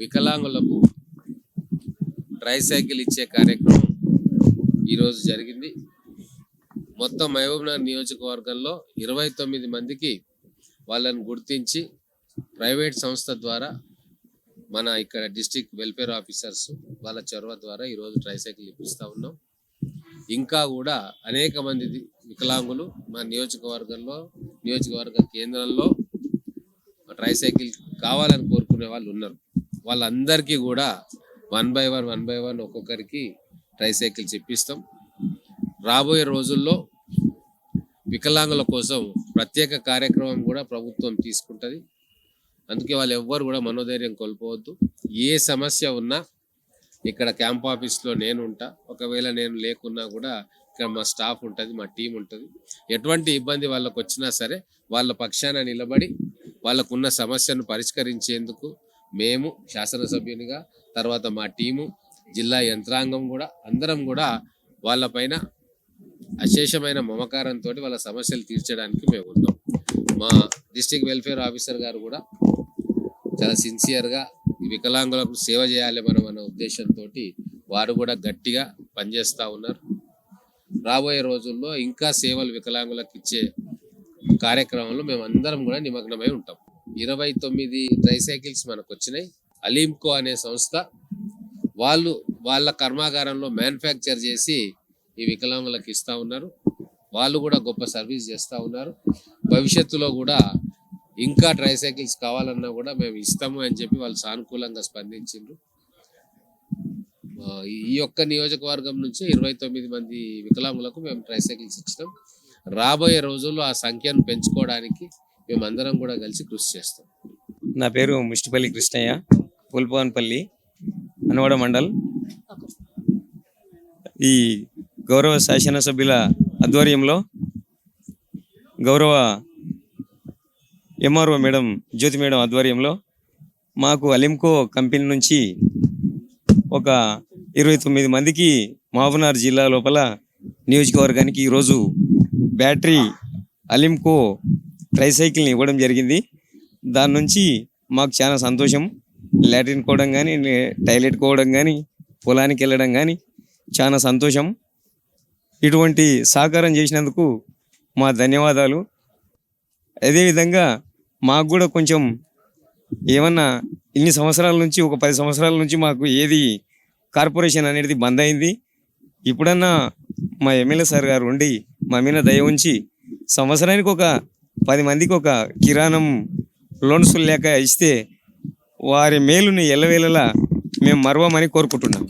వికలాంగులకు ట్రైసైకిల్ ఇచ్చే కార్యక్రమం ఈరోజు జరిగింది. మొత్తం మహబూబ్నగర్ నియోజకవర్గంలో ఇరవై తొమ్మిది మందికి వాళ్ళని గుర్తించి ప్రైవేట్ సంస్థ ద్వారా మన ఇక్కడ డిస్టిక్ వెల్ఫేర్ ఆఫీసర్స్ వాళ్ళ చొరవ ద్వారా ఈరోజు ట్రైసైకిల్ ఇప్పిస్తూ ఉన్నాం. ఇంకా కూడా అనేక మంది వికలాంగులు మా నియోజకవర్గంలో నియోజకవర్గ కేంద్రంలో ట్రైసైకిల్ కావాలని కోరుకునే వాళ్ళు ఉన్నారు. వాళ్ళందరికీ కూడా one by one one by one ఒక్కొక్కరికి ట్రైసైకిల్స్ ఇప్పిస్తాం. రాబోయే రోజుల్లో వికలాంగుల కోసం ప్రత్యేక కార్యక్రమం కూడా ప్రభుత్వం తీసుకుంటుంది. అందుకే వాళ్ళు ఎవ్వరు కూడా మనోధైర్యం కోల్పోవద్దు. ఏ సమస్య ఉన్నా ఇక్కడ క్యాంప్ ఆఫీస్లో నేను ఉంటా. ఒకవేళ నేను లేకున్నా కూడా ఇక్కడ మా స్టాఫ్ ఉంటుంది మా టీం ఉంటుంది. ఎటువంటి ఇబ్బంది వాళ్ళకు వచ్చినా సరే వాళ్ళ పక్షాన నిలబడి వాళ్ళకున్న సమస్యను పరిష్కరించేందుకు మేము శాసనసభ్యునిగా తర్వాత మా టీము జిల్లా యంత్రాంగం కూడా అందరం కూడా వాళ్ళపైన అశేషమైన మమకారంతో వాళ్ళ సమస్యలు తీర్చడానికి మేము ఉన్నాం. మా డిస్టిక్ వెల్ఫేర్ ఆఫీసర్ గారు కూడా చాలా సిన్సియర్గా వికలాంగులకు సేవ చేయాలి మనం అన్న ఉద్దేశంతో వారు కూడా గట్టిగా పనిచేస్తూ ఉన్నారు. రాబోయే రోజుల్లో ఇంకా సేవలు వికలాంగులకు ఇచ్చే కార్యక్రమంలో మేము అందరం కూడా నిమగ్నమై ఉంటాం. ఇరవై తొమ్మిది ట్రైసైకిల్స్ మనకు వచ్చినాయి అలీంకో అనే సంస్థ వాళ్ళు వాళ్ళ కర్మాగారంలో మ్యానుఫ్యాక్చర్ చేసి ఈ వికలాంగులకు ఇస్తా ఉన్నారు. వాళ్ళు కూడా గొప్ప సర్వీస్ చేస్తూ ఉన్నారు. భవిష్యత్తులో కూడా ఇంకా ట్రైసైకిల్స్ కావాలన్నా కూడా మేము ఇస్తాము అని చెప్పి వాళ్ళు సానుకూలంగా స్పందించిండ్రు. ఈ యొక్క నియోజకవర్గం నుంచి ఇరవై తొమ్మిది మంది వికలాంగులకు మేము ట్రైసైకిల్స్ ఇచ్చినాం. రాబోయే రోజుల్లో ఆ సంఖ్యను పెంచుకోవడానికి మేమందరం కూడా కలిసి కృషి చేస్తాం. నా పేరు ముష్టిపల్లి కృష్ణయ్య పుల్పవన్పల్లి అనవాడ మండల్. ఈ గౌరవ శాసనసభ్యుల ఆధ్వర్యంలో గౌరవ ఎంఆర్ఓ మేడం జ్యోతి మేడం ఆధ్వర్యంలో మాకు అలింకో కంపెనీ నుంచి ఒక ఇరవై తొమ్మిది మందికి మహబూబ్నగర్ జిల్లా లోపల నియోజకవర్గానికి ఈరోజు బ్యాటరీ అలింకో ట్రైసైకిల్ని ఇవ్వడం జరిగింది. దాని నుంచి మాకు చాలా సంతోషం. లాట్రిన్ కోవడం కానీ టాయిలెట్ కోవడం కానీ పొలానికి వెళ్ళడం కానీ చాలా సంతోషం. ఇటువంటి సహకారం చేసినందుకు మా ధన్యవాదాలు. అదేవిధంగా మాకు కూడా కొంచెం ఏమన్నా ఇన్ని సంవత్సరాల నుంచి ఒక పది సంవత్సరాల నుంచి మాకు ఏది కార్పొరేషన్ అనేది బంద్ అయింది. ఇప్పుడన్నా మా ఎమ్మెల్యే సార్ గారు ఉండి మా మీద దయ ఉంచి సంవత్సరానికి ఒక పది మందికి ఒక కిరాణం లోన్స్ లేక ఇస్తే వారి మేలుని ఎల్లవేళలా మేము మరవమని కోరుకుంటున్నాం.